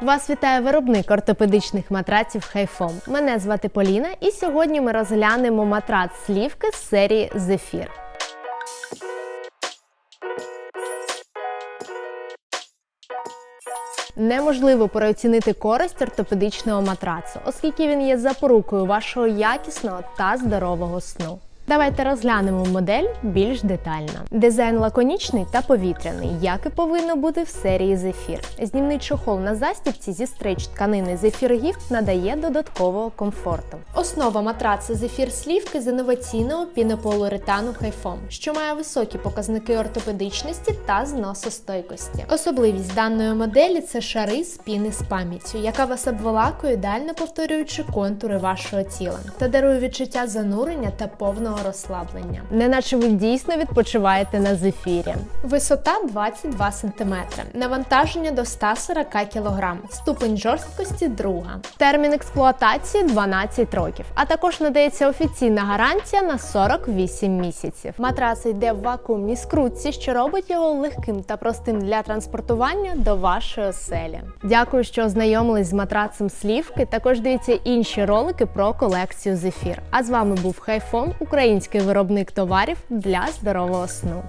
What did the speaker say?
Вас вітає виробник ортопедичних матраців Хайфом. Мене звати Поліна, і сьогодні ми розглянемо матрац слівки з серії Зефір. Неможливо переоцінити користь ортопедичного матрацу, оскільки він є запорукою вашого якісного та здорового сну. Давайте розглянемо модель більш детально. Дизайн лаконічний та повітряний, як і повинно бути в серії Зефір. Знімний чохол на застібці зі стрейч тканини Зефір Гіфт надає додаткового комфорту. Основа матрацу Зефір слівки з інноваційного пінополуретану Хайфом, що має високі показники ортопедичності та зносостойкості. Особливість даної моделі це шари з піни з пам'яттю, яка вас обволакує, ідеально повторюючи контури вашого тіла та дарує відчуття занурення та повного розслаблення. Неначе ви дійсно відпочиваєте на зефірі. Висота 22 см, навантаження до 140 кг, ступень жорсткості друга. Термін експлуатації 12 років, а також надається офіційна гарантія на 48 місяців. Матрац йде в вакуумній скрутці, що робить його легким та простим для транспортування до вашої оселі. Дякую, що ознайомились з матрацем слівки. Також дивіться інші ролики про колекцію зефір. А з вами був Хайфом, український виробник товарів для здорового сну.